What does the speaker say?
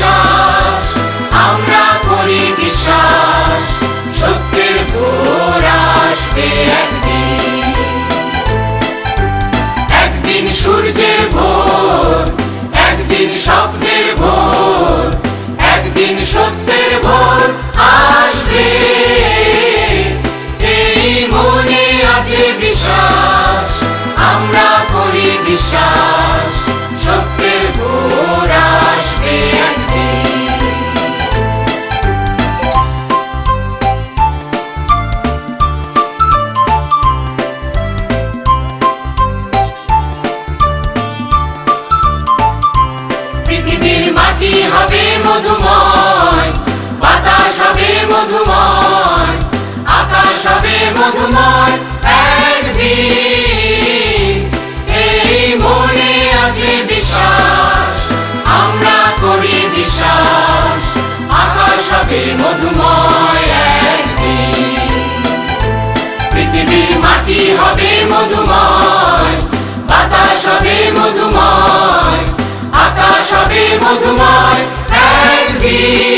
বিশ্বাস আমরা করি বিশ্বাস সত্যের ভোর আসবে মাটি হবে মধুময়? বাতাস হবে মধুময় আকাশ হবে মধুময় মধুময় পৃথিবীর মাটি হবে মধুময়। all to mine and be.